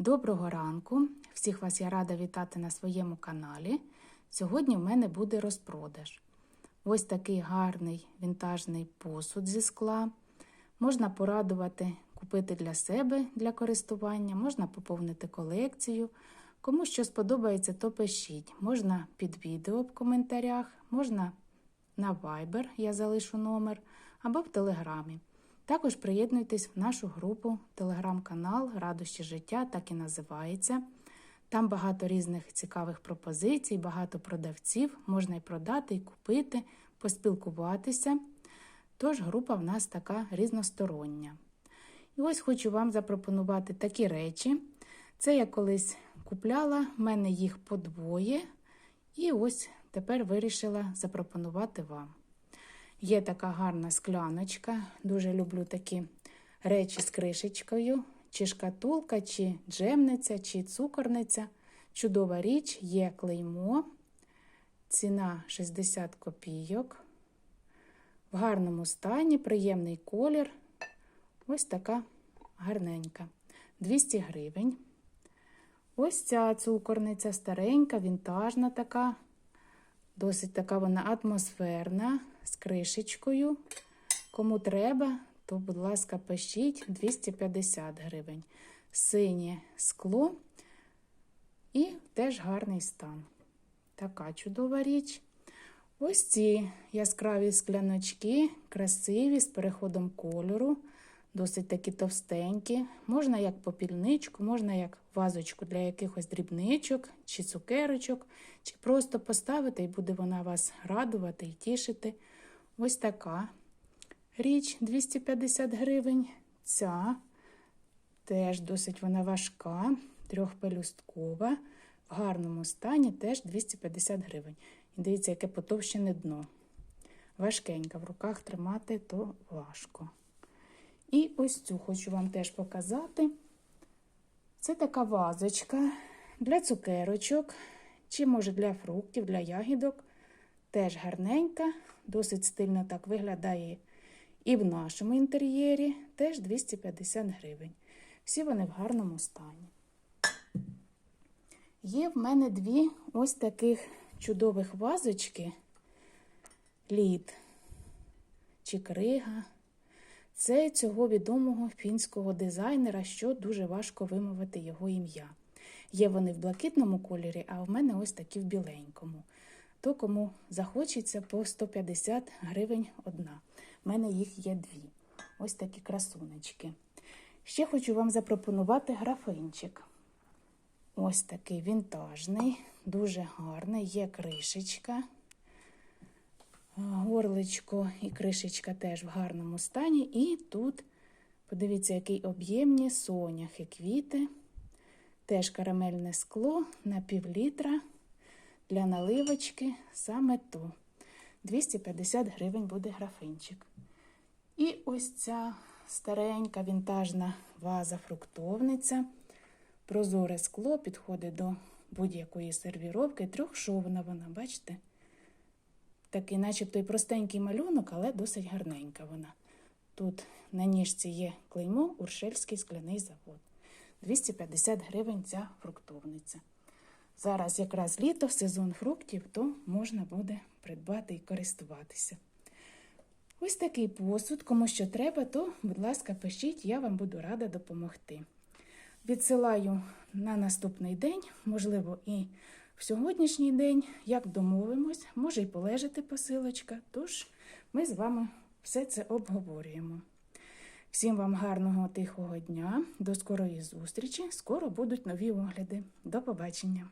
Доброго ранку! Всіх вас я рада вітати на своєму каналі. Сьогодні в мене буде розпродаж. Ось такий гарний вінтажний посуд зі скла. Можна порадувати купити для себе для користування, можна поповнити колекцію. Кому що сподобається, то пишіть. Можна під відео в коментарях, можна на Viber, я залишу номер, або в Телеграмі. Також приєднуйтесь в нашу групу телеграм-канал Радощі життя, так і називається. Там багато різних цікавих пропозицій, багато продавців, можна і продати, і купити, поспілкуватися. Тож група в нас така різностороння. І ось хочу вам запропонувати такі речі. Це я колись купляла, в мене їх подвоє. І ось тепер вирішила запропонувати вам. Є така гарна скляночка. Дуже люблю такі речі з кришечкою, чи шкатулка, чи джемниця, чи цукорниця. Чудова річ, є клеймо. Ціна 60 копійок. В гарному стані, приємний колір. Ось така гарненька. 200 гривень. Ось ця цукорниця старенька, вінтажна така. Досить така вона атмосферна, з кришечкою. Кому треба, то, будь ласка, пишіть 250 гривень. Синє скло і теж гарний стан. Така чудова річ. Ось ці яскраві скляночки, красиві, з переходом кольору, досить такі товстенькі. Можна як попільничку, можна як вазочку для якихось дрібничок чи цукерочок, чи просто поставити, і буде вона вас радувати і тішити. Ось така річ 250 гривень. Ця теж досить вона важка, трьохпелюсткова, в гарному стані теж 250 гривень. І дивіться, яке потовщене дно. Важкенька, в руках тримати то важко. І ось цю хочу вам теж показати. Це така вазочка для цукерочок, чи, може, для фруктів, для ягідок. Теж гарненька, досить стильно так виглядає і в нашому інтер'єрі теж 250 гривень. Всі вони в гарному стані. Є в мене дві ось таких чудових вазочки лід чи крига. Це цього відомого фінського дизайнера, що дуже важко вимовити його ім'я. Є вони в блакитному кольорі, а в мене ось такі в біленькому. То кому захочеться по 150 гривень одна. У мене їх є дві. Ось такі красунечки. Ще хочу вам запропонувати графинчик. Ось такий вінтажний, дуже гарний, є кришечка. Горличко і кришечка теж в гарному стані. І тут, подивіться, який об'ємні соняхи квіти. Теж карамельне скло на пів літра для наливочки саме то. 250 гривень буде графинчик. І ось ця старенька вінтажна ваза-фруктовниця. Прозоре скло підходить до будь-якої сервіровки. Трьохшовна вона, бачите? Такий, начебто й простенький малюнок, але досить гарненька вона. Тут на ніжці є клеймо Уршельський скляний завод. 250 гривень ця фруктовниця. Зараз якраз літо, сезон фруктів, то можна буде придбати і користуватися. Ось такий посуд, кому що треба, то, будь ласка, пишіть, я вам буду рада допомогти. Відсилаю на наступний день, можливо, і в сьогоднішній день, як домовимось, може й полежати посилочка, тож ми з вами все це обговорюємо. Всім вам гарного тихого дня, до скорої зустрічі! Скоро будуть нові огляди. До побачення!